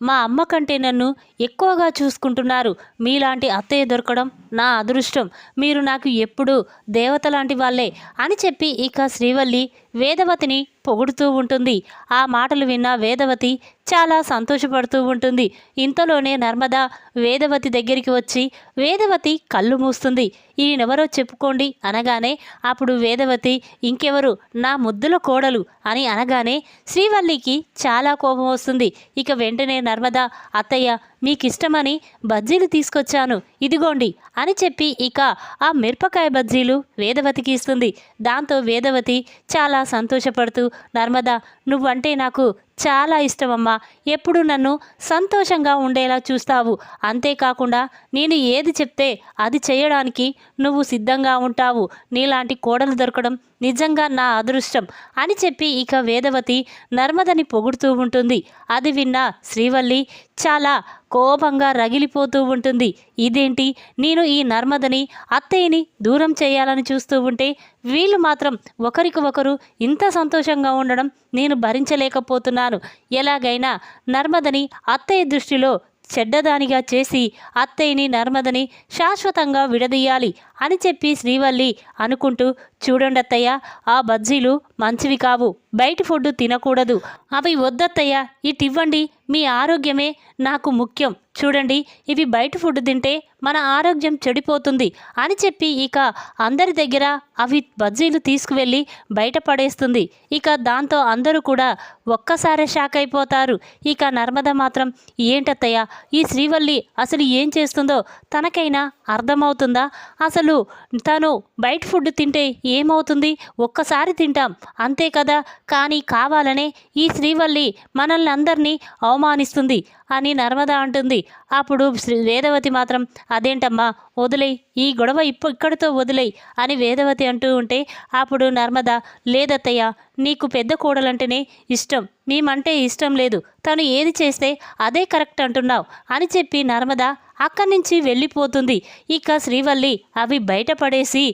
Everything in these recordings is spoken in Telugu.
మా అమ్మ కంటే నన్ను ఎక్కువగా చూసుకుంటున్నారు. మీలాంటి అత్తయ్య దొరకడం నా అదృష్టం. మీరు నాకు ఎప్పుడు దేవత లాంటి వాళ్ళే అని చెప్పి ఇక శ్రీవల్లి వేదవతిని పొగుడుతూ ఉంటుంది. ఆ మాటలు విన్న వేదవతి చాలా సంతోషపడుతూ ఉంటుంది. ఇంతలోనే నర్మద వేదవతి దగ్గరికి వచ్చి వేదవతి కళ్ళు మూస్తుంది. ఈయనెవరో చెప్పుకోండి అనగానే అప్పుడు వేదవతి ఇంకెవరు? నా ముద్దుల కోడలు అని అనగానే శ్రీవల్లికి చాలా కోపం వస్తుంది. ఇక వెంటనే నర్మద అత్తయ్య మీకిష్టమని బజ్జీలు తీసుకొచ్చాను. ఇదిగోండి అని చెప్పి ఇక ఆ మిరపకాయ బజ్జీలు వేదవతికి ఇస్తుంది. దాంతో వేదవతి చాలా సంతోషపడుతూ నర్మదా నువ్వంటే నాకు చాలా ఇష్టమమ్మా. ఎప్పుడు నన్ను సంతోషంగా ఉండేలా చూస్తావు. అంతేకాకుండా నేను ఏది చెప్తే అది చేయడానికి నువ్వు సిద్ధంగా ఉంటావు. నీలాంటి కోడలు దొరకడం నిజంగా నా అదృష్టం అని చెప్పి ఇక వేదవతి నర్మదని పొగుడుతూ ఉంటుంది. అది విన్న శ్రీవల్లి చాలా కోపంగా రగిలిపోతూ ఉంటుంది. ఇదేంటి? నేను ఈ నర్మదని అత్తయ్యని దూరం చేయాలని చూస్తూ ఉంటే వీళ్ళు మాత్రం ఒకరికి ఒకరు ఇంత సంతోషంగా ఉండడం నేను భరించలేకపోతున్నాను. ఎలాగైనా నర్మదని అత్తయ్య దృష్టిలో చెడ్డదానిగా చేసి అత్తయ్యని నర్మదని శాశ్వతంగా విడదీయాలి అని చెప్పి శ్రీవల్లి అనుకుంటూ చూడండత్తయ్య ఆ బజ్జీలు మంచివి కావు. బయట ఫుడ్ తినకూడదు. అవి వద్దత్తయ్య ఇటివ్వండి. మీ ఆరోగ్యమే నాకు ముఖ్యం. చూడండి ఇవి బయట ఫుడ్ తింటే మన ఆరోగ్యం చెడిపోతుంది అని చెప్పి ఇక అందరి దగ్గర అవి బజ్జీలు తీసుకువెళ్ళి బయట పడేస్తుంది. ఇక దాంతో అందరూ కూడా ఒక్కసారే షాక్ అయిపోతారు. ఇక నర్మద మాత్రం ఏంటత్తయ్య ఈ శ్రీవల్లి అసలు ఏం చేస్తుందో తనకైనా అర్థమవుతుందా? అసలు తను బయట ఫుడ్ తింటే ఏమవుతుంది? ఒక్కసారి తింటాం. అంతే కదా? కానీ కావాలనే ఈ శ్రీవల్లి మనల్ని అందరినీ అవమానిస్తుంది అని నర్మద అంటుంది. అప్పుడు శ్రీ వేదవతి మాత్రం అదేంటమ్మా? వదిలేయ్. ఈ గొడవ ఇప్పు ఇక్కడితో వదిలే అని వేదవతి అంటూ ఉంటే అప్పుడు నర్మద లేదత్తయ్య నీకు పెద్ద కోడలంటేనే ఇష్టం. మేమంటే ఇష్టం లేదు. తను ఏది చేస్తే అదే కరెక్ట్ అంటున్నావు అని చెప్పి నర్మద అక్కడి నుంచి వెళ్ళిపోతుంది. ఇక శ్రీవల్లి అవి బయటపడేసి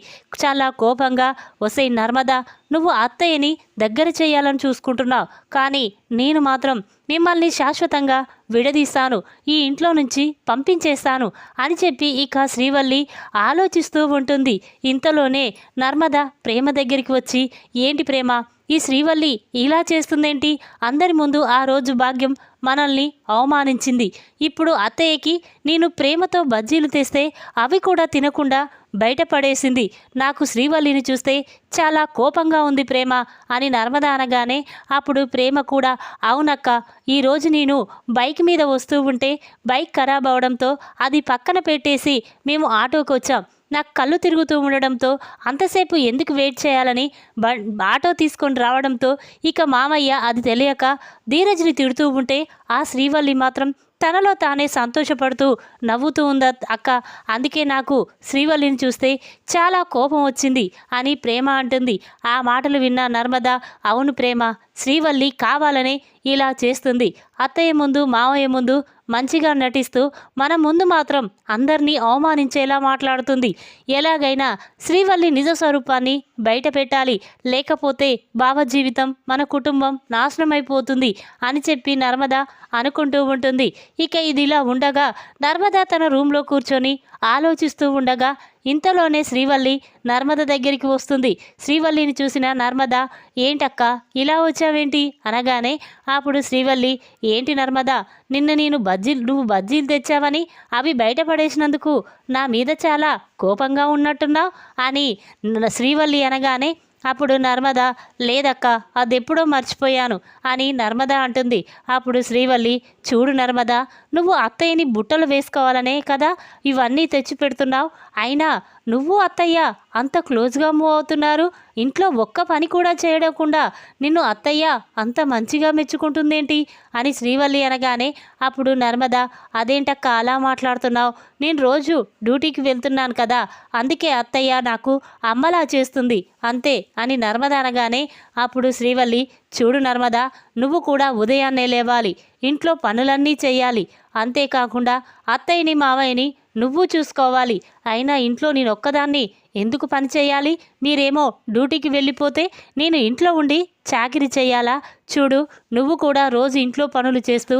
చాలా కోపంగా వసే నర్మద నువ్వు అత్తయ్యని దగ్గర చేయాలని చూసుకుంటున్నావు. కానీ నేను మాత్రం మిమ్మల్ని శాశ్వతంగా విడదీస్తాను. ఈ ఇంట్లో నుంచి పంపించేస్తాను అని చెప్పి ఇక శ్రీవల్లి ఆలోచిస్తూ ఉంటుంది. ఇంతలోనే నర్మద ప్రేమ దగ్గరికి వచ్చి ఏంటి ప్రేమ? ఈ శ్రీవల్లి ఇలా చేస్తుందేంటి? అందరి ముందు ఆ రోజు భాగ్యం మనల్ని అవమానించింది. ఇప్పుడు అత్తయ్యకి నేను ప్రేమతో బజ్జీలు తెస్తే అవి కూడా తినకుండా బయటపడేసింది. నాకు శ్రీవల్లిని చూస్తే చాలా కోపంగా ఉంది ప్రేమ అని నర్మద అనగానే అప్పుడు ప్రేమ కూడా అవునక్క ఈరోజు నేను బైక్ మీద వస్తూ ఉంటే బైక్ ఖరాబ్ అవడంతో అది పక్కన పెట్టేసి మేము ఆటోకి వచ్చాం నాకు కళ్ళు తిరుగుతూ ఉండడంతో అంతసేపు ఎందుకు వెయిట్ చేయాలని బ ఆటో తీసుకొని రావడంతో ఇక మామయ్య అది తెలియక ధీరజ్ని తిడుతూ ఉంటే ఆ శ్రీవల్లి మాత్రం తనలో తానే సంతోషపడుతూ నవ్వుతూ ఉందా అక్క అందుకే నాకు శ్రీవల్లిని చూస్తే చాలా కోపం వచ్చింది అని ప్రేమ అంటుంది. ఆ మాటలు విన్న నర్మదా అవును ప్రేమ శ్రీవల్లి కావాలనే ఇలా చేస్తుంది. అత్తయ్య ముందు మావయ్య ముందు మంచిగా నటిస్తూ మన ముందు మాత్రం అందరినీ అవమానించేలా మాట్లాడుతుంది. ఎలాగైనా శ్రీవల్లి నిజ స్వరూపాన్ని బయట పెట్టాలి. లేకపోతే బావ జీవితం మన కుటుంబం నాశనమైపోతుంది అని చెప్పి నర్మద అనుకుంటూ ఉంటుంది. ఇక ఇదిలా ఉండగా నర్మద తన రూమ్లో కూర్చొని ఆలోచిస్తూ ఉండగా ఇంతలోనే శ్రీవల్లి నర్మద దగ్గరికి వస్తుంది. శ్రీవల్లిని చూసిన నర్మద ఏంటక్క ఇలా వచ్చావేంటి? అనగానే అప్పుడు శ్రీవల్లి ఏంటి నర్మద నిన్న నేను బజ్జీలు నువ్వు బజ్జీలు తెచ్చావని అవి బయటపడేసినందుకు నా మీద చాలా కోపంగా ఉన్నట్టున్నావు? అని శ్రీవల్లి అనగానే అప్పుడు నర్మద లేదక్క అదెప్పుడో మర్చిపోయాను అని నర్మద అంటుంది. అప్పుడు శ్రీవల్లి చూడు నర్మద నువ్వు అత్తయ్యని బుట్టలు వేసుకోవాలనే కదా ఇవన్నీ తెచ్చి పెడుతున్నావు అయినా నువ్వు అత్తయ్య అంత క్లోజ్గా మూవ్ అవుతున్నారు. ఇంట్లో ఒక్క పని కూడా చేయకుండా నిన్ను అత్తయ్య అంత మంచిగా మెచ్చుకుంటుందేంటి? అని శ్రీవల్లి అనగానే అప్పుడు నర్మద అదేంటక్క అలా మాట్లాడుతున్నావు? నేను రోజు డ్యూటీకి వెళ్తున్నాను కదా అందుకే అత్తయ్య నాకు అమ్మలా చేస్తుంది అంతే అని నర్మద అనగానే అప్పుడు శ్రీవల్లి చూడు నర్మద నువ్వు కూడా ఉదయాన్నే లేవాలి ఇంట్లో పనులన్నీ చేయాలి అంతేకాకుండా అత్తయ్యని మావయ్యని నువ్వు చూసుకోవాలి. అయినా ఇంట్లో నేను ఒక్కదాన్ని ఎందుకు పని చేయాలి? మీరేమో డ్యూటీకి వెళ్ళిపోతే నేను ఇంట్లో ఉండి చాకిరి చేయాలా? చూడు నువ్వు కూడా రోజు ఇంట్లో పనులు చేస్తూ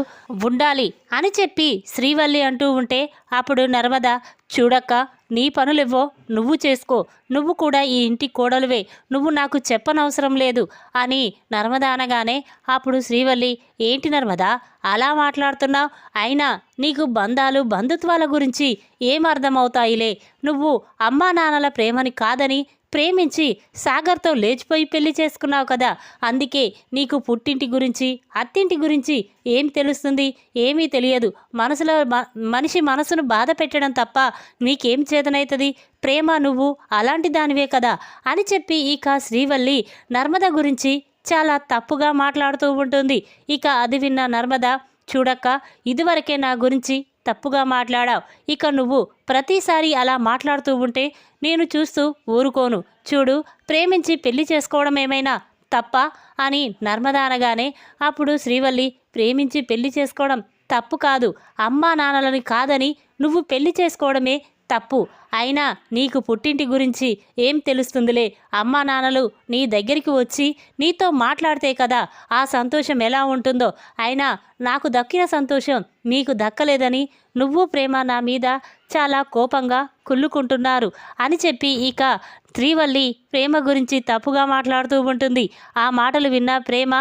ఉండాలి అని చెప్పి శ్రీవల్లి అంటూ ఉంటే అప్పుడు నర్మద చూడక్క నీ పనులేవో నువ్వు చేసుకో. నువ్వు కూడా ఈ ఇంటి కోడలువే. నువ్వు నాకు చెప్పనవసరం లేదు అని నర్మద అనగానే అప్పుడు శ్రీవల్లి ఏంటి నర్మదా అలా మాట్లాడుతున్నావు? అయినా నీకు బంధాలు బంధుత్వాల గురించి ఏం అర్థమవుతాయిలే? నువ్వు అమ్మా నాన్నల ప్రేమని కాదని ప్రేమించి సాగర్తో లేచిపోయి పెళ్ళి చేసుకున్నావు కదా. అందుకే నీకు పుట్టింటి గురించి అత్తింటి గురించి ఏం తెలుస్తుంది? ఏమీ తెలియదు. మనసులో మ- మనిషి మనసును బాధ పెట్టడం తప్ప నీకేం చేతనవుతుంది ప్రేమ నువ్వు అలాంటి దానివే కదా అని చెప్పి ఇక శ్రీవల్లి నర్మద గురించి చాలా తప్పుగా మాట్లాడుతూ ఉంటుంది. ఇక అది విన్న నర్మద చూడక్క ఇదివరకే నా గురించి తప్పుగా మాట్లాడావు. ఇక నువ్వు ప్రతిసారి అలా మాట్లాడుతూ ఉంటే నేను చూస్తూ ఊరుకోను. చూడు ప్రేమించి పెళ్ళి చేసుకోవడం ఏమైనా తప్ప? అని నర్మద అనగానే అప్పుడు శ్రీవల్లి ప్రేమించి పెళ్ళి చేసుకోవడం తప్పు కాదు. అమ్మా నాన్నలని కాదని నువ్వు పెళ్ళి చేసుకోవడమే తప్పు. అయినా నీకు పుట్టింటి గురించి ఏం తెలుస్తుందిలే? అమ్మా నాన్నలు నీ దగ్గరికి వచ్చి నీతో మాట్లాడితే కదా ఆ సంతోషం ఎలా ఉంటుందో? అయినా నాకు దక్కిన సంతోషం మీకు దక్కలేదని నువ్వు ప్రేమ నా మీద చాలా కోపంగా కుళ్ళుకుంటున్నారు అని చెప్పి ఇక శ్రీవల్లి ప్రేమ గురించి తప్పుగా మాట్లాడుతూ ఉంటుంది. ఆ మాటలు విన్న ప్రేమ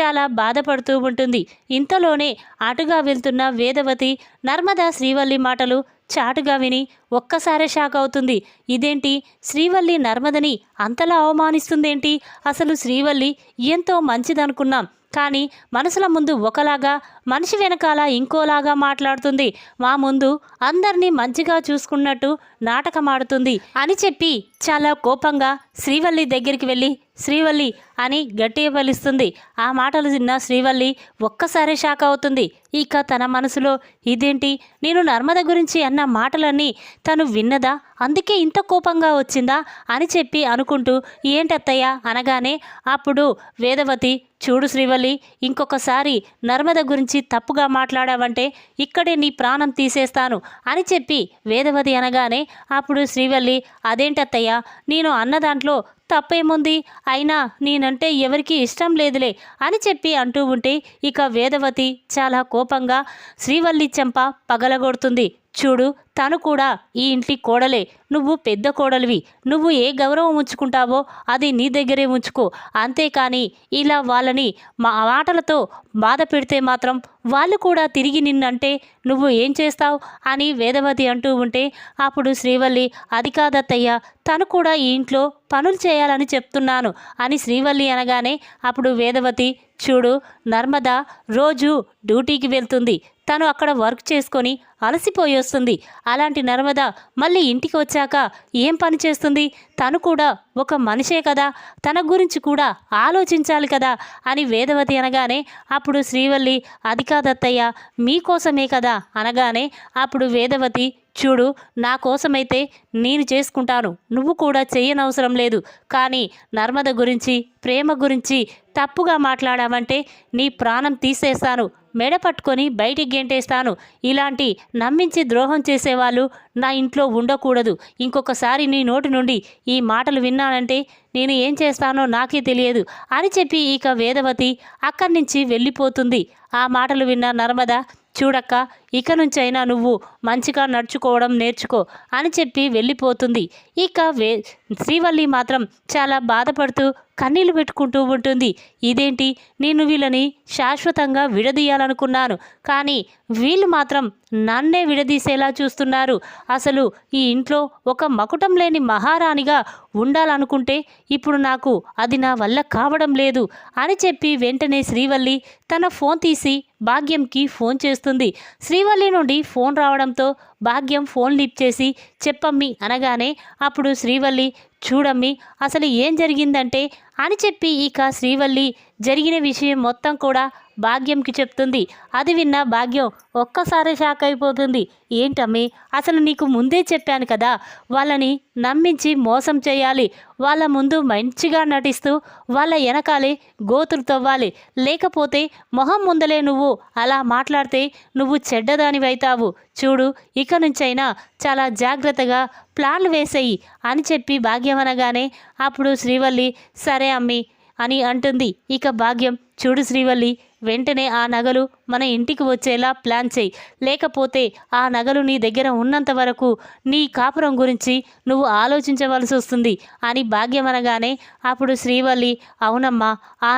చాలా బాధపడుతూ ఉంటుంది. ఇంతలోనే అటుగా వెళ్తున్న వేదవతి నర్మదా శ్రీవల్లి మాటలు చాటుగా విని ఒక్కసారే షాక్ అవుతుంది. ఇదేంటి? శ్రీవల్లి నర్మదని అంతలా అవమానిస్తుందేంటి? అసలు శ్రీవల్లి ఎంతో మంచిదనుకున్నాం. కానీ మనసుల ముందు ఒకలాగా మనిషి వెనకాల ఇంకోలాగా మాట్లాడుతుంది. మా ముందు అందరినీ మంచిగా చూసుకున్నట్టు నాటకమాడుతుంది అని చెప్పి చాలా కోపంగా శ్రీవల్లి దగ్గరికి వెళ్ళి శ్రీవల్లి అని గట్టిగా పలిస్తుంది. ఆ మాటలు తిన్న శ్రీవల్లి ఒక్కసారి షాక్ అవుతుంది. ఇక తన మనసులో ఇదేంటి? నేను నర్మద గురించి అన్న మాటలన్నీ తను విన్నదా? అందుకే ఇంత కోపంగా వచ్చిందా? అని చెప్పి అనుకుంటూ ఏంటత్తయ్య? అనగానే అప్పుడు వేదవతి చూడు శ్రీవల్లి ఇంకొకసారి నర్మద గురించి తప్పుగా మాట్లాడావంటే ఇక్కడే నీ ప్రాణం తీసేస్తాను అని చెప్పి వేదవతి అనగానే అప్పుడు శ్రీవల్లి అదేంటత్తయ్య? నేను అన్న దాంట్లో తప్పేముంది? అయినా నేనంటే ఎవరికీ ఇష్టం లేదులే అని చెప్పి అంటూ ఉంటే ఇక వేదవతి చాలా కోపంగా శ్రీవల్లి చెంప పగలగొడుతుంది. చూడు తను కూడా ఈ ఇంటి కోడలే. నువ్వు పెద్ద కోడలివి. నువ్వు ఏ గౌరవం ఉంచుకుంటావో అది నీ దగ్గరే ఉంచుకో. అంతేకాని ఇలా వాళ్ళని మా మాటలతో బాధ పెడితే మాత్రం వాళ్ళు కూడా తిరిగి నిన్నంటే నువ్వు ఏం చేస్తావు అని వేదవతి అంటూ ఉంటే అప్పుడు శ్రీవల్లి అది కాదత్తయ్య తను కూడా ఈ ఇంట్లో పనులు చేయాలని చెప్తున్నాను అని శ్రీవల్లి అనగానే అప్పుడు వేదవతి చూడు నర్మద రోజు డ్యూటీకి వెళ్తుంది. తను అక్కడ వర్క్ చేసుకొని అలసిపోయి వస్తుంది. అలాంటి నర్మద మళ్ళీ ఇంటికి వచ్చాక ఏం పని చేస్తుంది? తను కూడా ఒక మనిషే కదా తన గురించి కూడా ఆలోచించాలి కదా అని వేదవతి అనగానే అప్పుడు శ్రీవల్లి అది కాదత్తయ్య మీకోసమే కదా? అనగానే అప్పుడు వేదవతి చూడు నా కోసమైతే నేను చేసుకుంటాను నువ్వు కూడా చేయనవసరం లేదు. కానీ నర్మద గురించి ప్రేమ గురించి తప్పుగా మాట్లాడావంటే నీ ప్రాణం తీసేస్తాను. మెడ పట్టుకొని బయటికి గెంటేస్తాను. ఇలాంటి నమ్మించి ద్రోహం చేసేవాళ్ళు నా ఇంట్లో ఉండకూడదు. ఇంకొకసారి నీ నోటి నుండి ఈ మాటలు విన్నానంటే నేను ఏం చేస్తానో నాకే తెలియదు అని చెప్పి ఇక వేదవతి అక్కడి నుంచి వెళ్ళిపోతుంది. ఆ మాటలు విన్న నర్మద చూడక్క ఇక నుంచైనా నువ్వు మంచిగా నడుచుకోవడం నేర్చుకో అని చెప్పి వెళ్ళిపోతుంది. ఇక వే శ్రీవల్లి మాత్రం చాలా బాధపడుతూ కన్నీళ్ళు పెట్టుకుంటూ ఉంటుంది. ఇదేంటి? నేను వీళ్ళని శాశ్వతంగా విడదీయాలనుకున్నాను. కానీ వీళ్ళు మాత్రం నన్నే విడదీసేలా చూస్తున్నారు. అసలు ఈ ఇంట్లో ఒక మకుటం లేని మహారాణిగా ఉండాలనుకుంటే ఇప్పుడు నాకు అది నా వల్ల కావడం లేదు అని చెప్పి వెంటనే శ్రీవల్లి తన ఫోన్ తీసి భాగ్యంకి ఫోన్ చేస్తుంది. శ్రీ శ్రీవల్లి నుండి ఫోన్ రావడంతో భాగ్యం ఫోన్ లిఫ్ట్ చేసి చెప్పమ్మి అనగానే అప్పుడు శ్రీవల్లి చూడమ్మి అసలు ఏం జరిగిందంటే అని చెప్పి ఇక శ్రీవల్లి జరిగిన విషయం మొత్తం కూడా భాగ్యంకి చెప్తుంది. అది విన్న భాగ్యం ఒక్కసారి షాక్ అయిపోతుంది. ఏంటమ్మి? అసలు నీకు ముందే చెప్పాను కదా వాళ్ళని నమ్మించి మోసం చేయాలి. వాళ్ళ ముందు మంచిగా నటిస్తూ వాళ్ళ వెనకాలే గోతులు తవ్వాలి. లేకపోతే మొహం ముందలే నువ్వు అలా మాట్లాడితే నువ్వు చెడ్డదానివైతావు. చూడు ఇక నుంచైనా చాలా జాగ్రత్తగా ప్లాన్లు వేసేయి అని చెప్పి భాగ్యం అనగానే అప్పుడు శ్రీవల్లి సరే అమ్మి అని అంటుంది. ఇక భాగ్యం చూడు శ్రీవల్లి వెంటనే ఆ నగలు మన ఇంటికి వచ్చేలా ప్లాన్ చేయి. లేకపోతే ఆ నగలు నీ దగ్గర ఉన్నంత వరకు నీ కాపురం గురించి నువ్వు ఆలోచించవలసి వస్తుంది అని భాగ్యం అనగానే అప్పుడు శ్రీవల్లి అవునమ్మా ఆ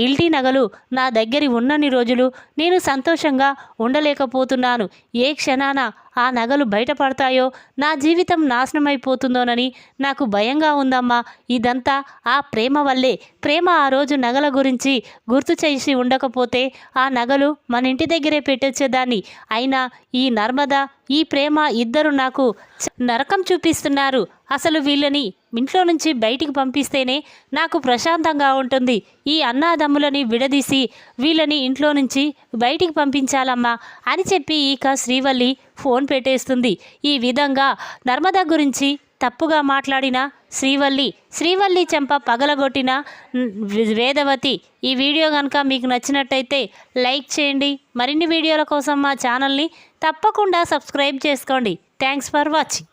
గిల్టీ నగలు నా దగ్గర ఉన్నన్ని రోజులు నేను సంతోషంగా ఉండలేకపోతున్నాను. ఏ క్షణాన ఆ నగలు బయటపడతాయో నా జీవితం నాశనమైపోతుందోనని నాకు భయంగా ఉందమ్మా. ఇదంతా ఆ ప్రేమ వల్లే. ప్రేమ ఆ రోజు నగల గురించి గుర్తు చేసి ఉండకపోతే ఆ నగలు మన ఇంటి దగ్గరే పెట్టొచ్చేదాన్ని. అయినా ఈ నర్మద ఈ ప్రేమ ఇద్దరు నాకు నరకం చూపిస్తున్నారు. అసలు వీళ్ళని ఇంట్లో నుంచి బయటికి పంపిస్తేనే నాకు ప్రశాంతంగా ఉంటుంది. ఈ అన్నాదమ్ములని విడదీసి వీళ్ళని ఇంట్లో నుంచి బయటికి పంపించాలమ్మా అని చెప్పి ఇక శ్రీవల్లి ఫోన్ పెట్టేస్తుంది. ఈ విధంగా నర్మద గురించి తప్పుగా మాట్లాడిన శ్రీవల్లి శ్రీవల్లి చెంప పగలగొట్టిన వేదవతి ఈ వీడియో కనుక మీకు నచ్చినట్టయితే లైక్ చేయండి. మరిన్ని వీడియోల కోసం మా ఛానల్ని తప్పకుండా సబ్స్క్రైబ్ చేసుకోండి. Thanks for watching.